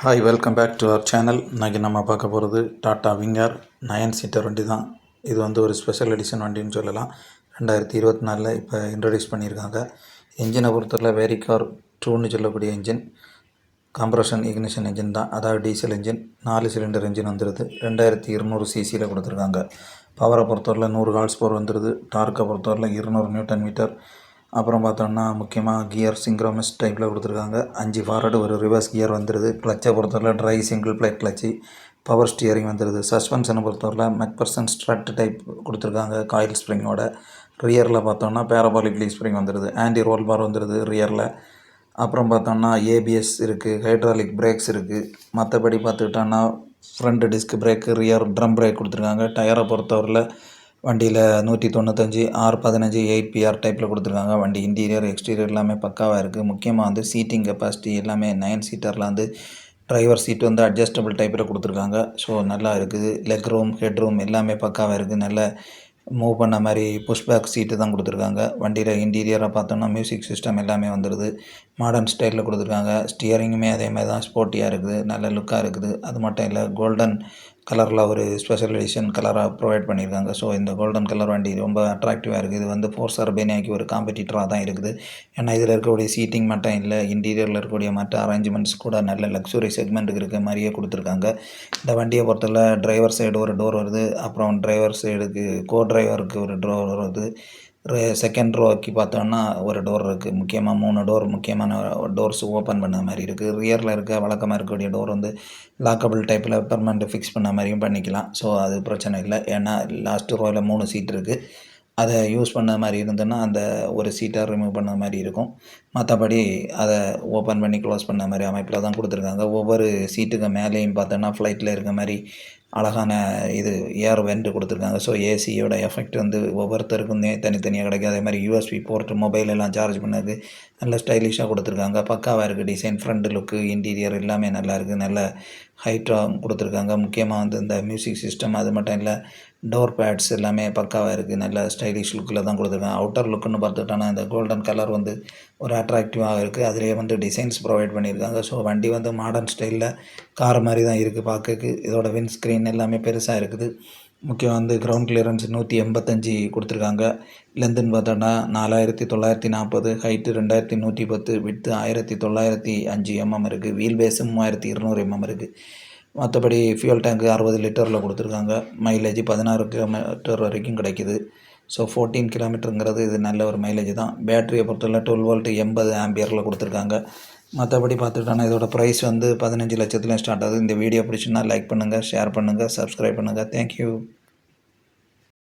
Hi welcome back to our channel இன்றைக்கி நம்ம பார்க்க போகிறது டாட்டா விங்கர் நயன் சீட்டர் வண்டி தான். இது வந்து ஒரு ஸ்பெஷல் எடிஷன் வண்டின்னு சொல்லலாம். ரெண்டாயிரத்தி இருபத்தி நாலில் இப்போ இன்ட்ரடியூஸ் பண்ணியிருக்காங்க. இன்ஜினை பொறுத்தவரை வேரிகார் டூன்னு சொல்லக்கூடிய இன்ஜின் கம்ப்ரஷன் இக்னிஷன் இன்ஜின் தான். அதாவது டீசல் இன்ஜின் நாலு சிலிண்டர் இன்ஜின் வந்துடுது ரெண்டாயிரத்தி இருநூறு சிசியில் கொடுத்துருக்காங்க. பவரை பொறுத்தவரையில் நூறு ஹார்ஸ் பவர் வந்துடுது டார்க்கை பொறுத்தவரையில் இருநூறு நியூட்டன் மீட்டர் அப்புறம் பார்த்தோம்னா முக்கியமாக கியர் சிங்க்ரோமஸ் டைப்பில் கொடுத்துருக்காங்க. அஞ்சு ஃபார்வர்டு ஒரு ரிவர்ஸ் கியர் வந்துடுது கிளச்சை பொறுத்தவரை ட்ரை சிங்கிள் பிளேட் கிளச்சி பவர் ஸ்டியரிங் வந்துடுது சஸ்பென்ஷனை பொறுத்தவரையில் மெக்பர்சன் ஸ்ட்ரட் டைப் கொடுத்துருக்காங்க காயில் ஸ்ப்ரிங்கோட ரியரில் பார்த்தோம்னா பேரபாலிக் ஸ்ப்ரிங் வந்துடுது ஆன்டி ரோல் பார் வந்துடுது ரியரில் அப்புறம் பார்த்தோம்னா ஏபிஎஸ் இருக்குது ஹைட்ராலிக் பிரேக்ஸ் இருக்குது மற்றபடி பார்த்துக்கிட்டோன்னா front disc brake rear drum brake கொடுத்துருக்காங்க. டயரை பொறுத்தவரையில் வண்டியில் நூற்றி தொண்ணூத்தஞ்சு ஆறு பதினஞ்சு எயிட் பிஆர் டைப்பில் கொடுத்துருக்காங்க. வண்டி இன்டீரியர் எக்ஸ்டீரியர் எல்லாமே பக்காவாக இருக்குது முக்கியமாக வந்து சீட்டிங் கெப்பாசிட்டி எல்லாமே நைன் சீட்டரில் வந்து டிரைவர் சீட் வந்து அட்ஜஸ்டபிள் டைப்பில் கொடுத்துருக்காங்க. ஸோ நல்லா இருக்குது. லெக் ரூம் ஹெட் ரூம் எல்லாமே பக்காவாக இருக்குது நல்ல மூவ் பண்ண மாதிரி புஷ்பேக் சீட்டு தான் கொடுத்துருக்காங்க. வண்டியில் இன்டீரியராக பார்த்தோம்னா மியூசிக் சிஸ்டம் எல்லாமே வந்துடுது மாடர்ன் ஸ்டைலில் கொடுத்துருக்காங்க. ஸ்டியரிங்குமே அதே மாதிரி தான் ஸ்போர்ட்டியாக இருக்குது. நல்ல லுக்காக இருக்குது. அது மட்டும் இல்லை கோல்டன் கலரில் ஒரு ஸ்பெஷல் எடிஷன் கலராக ப்ரொவைட் பண்ணியிருக்காங்க. ஸோ இந்த கோல்டன் கலர் வண்டி ரொம்ப அட்ராக்டிவாக இருக்குது. இது வந்து ஃபோர்ஸ் அர்பேனியாக்கு ஒரு காம்படிட்டராக தான் இருக்குது. ஏன்னா இதில் இருக்கக்கூடிய சீட்டிங் மட்டும் இல்லை இன்டீரியரில் இருக்கக்கூடிய மற்ற அரேஞ்ச்மெண்ட்ஸ் கூட நல்ல லக்ஸுரி செக்மெண்ட்டுக்கு இருக்க மாதிரியே கொடுத்துருக்காங்க. இந்த வண்டியை பொறுத்தவரை டிரைவர் சைடு ஒரு டோர் வருது. அப்புறம் டிரைவர் சைடுக்கு கோ டிரைவருக்கு ஒரு டோர் வருது. செகண்ட் ரோக்கு பார்த்தோன்னா ஒரு டோர் இருக்குது முக்கியமாக மூணு டோர் முக்கியமான டோர்ஸ் ஓப்பன் பண்ண மாதிரி இருக்குது ரியரில் இருக்க வழக்கமாக இருக்கக்கூடிய டோர் வந்து லாக்கபிள் டைப்பில் பெர்மனெண்ட் ஃபிக்ஸ் பண்ண மாதிரியும் பண்ணிக்கலாம். ஸோ அது பிரச்சனை இல்லை. ஏன்னா லாஸ்ட்டு ரோவில் மூணு சீட் இருக்குது அதை யூஸ் பண்ண மாதிரி இருந்ததுன்னா அந்த ஒரு சீட்டை ரிமூவ் பண்ண மாதிரி இருக்கும். மற்றபடி அதை ஓப்பன் பண்ணி க்ளோஸ் பண்ண மாதிரி அமைப்பில் தான் கொடுத்துருக்காங்க. ஒவ்வொரு சீட்டுக்கு மேலேயும் பார்த்தோன்னா ஃப்ளைட்டில் இருக்க மாதிரி அழகான இது ஏர் வென்ட் கொடுத்துருக்காங்க. ஸோ ஏசியோட எஃபெக்ட் வந்து ஒவ்வொருத்தருக்கும் தனித்தனியாக கிடைக்கும். அதே மாதிரி யூஎஸ்பி போர்ட் மொபைல் எல்லாம் சார்ஜ் பண்ணது நல்ல ஸ்டைலிஷாக கொடுத்துருக்காங்க. பக்காவாக இருக்குது டிசைன் ஃப்ரண்ட் லுக்கு இன்டீரியர் எல்லாமே நல்லா இருக்குது நல்ல ஹைட்டாக கொடுத்துருக்காங்க. முக்கியமாக வந்து இந்த மியூசிக் சிஸ்டம் அது மட்டும் இல்லை டோர் பேட்ஸ் எல்லாமே பக்காவாக இருக்குது நல்ல ஸ்டைலிஷ் லுக்கில் தான் கொடுத்துருக்காங்க. அவுட்டர் லுக்குன்னு பார்த்துக்கிட்டோன்னா இந்த கோல்டன் கலர் வந்து ஒரு அட்ராக்டிவாக இருக்குது அதிலே வந்து டிசைன்ஸ் ப்ரொவைட் பண்ணியிருக்காங்க. ஸோ வண்டி வந்து மாடர்ன் ஸ்டைலில் கார் மாதிரி தான் இருக்குது பார்க்கறக்கு இதோட வின் ஸ்க்ரீன் எல்லாமே பெருசாக இருக்குது. முக்கியம் வந்து கிரவுண்ட் கிளியரன்ஸ் நூற்றி எண்பத்தஞ்சு கொடுத்துருக்காங்க. லென்த்துன்னு பார்த்தோன்னா நாலாயிரத்தி தொள்ளாயிரத்தி நாற்பது ஹைட்டு ரெண்டாயிரத்தி நூற்றி பத்து விட்டு ஆயிரத்தி தொள்ளாயிரத்தி அஞ்சு mm எம்எம் இருக்குது வீல் பேஸும் மூவாயிரத்தி இருநூறு mm எம்எம் இருக்குது மற்றபடி ஃபியூல் டேங்க்கு அறுபது லிட்டரில் கொடுத்துருக்காங்க. மைலேஜ் பதினாறு கிலோமீட்டர் வரைக்கும் கிடைக்கிது. ஸோ ஃபோர்டீன் கிலோமீட்டருங்கிறது இது நல்ல ஒரு மைலேஜ் தான். பேட்டரியை பொறுத்தவரை டுவெல் வோல்ட் எண்பது ஆம்பியரில் கொடுத்துருக்காங்க. மற்றபடி பார்த்துக்கிட்டோன்னா இதோட ப்ரைஸ் வந்து பதினஞ்சு லட்சத்துலேயும் ஸ்டார்ட் ஆகுது. இந்த வீடியோ பிடிச்சுன்னா லைக் பண்ணுங்கள் ஷேர் பண்ணுங்கள் சப்ஸ்கிரைப் பண்ணுங்கள் தேங்க்யூ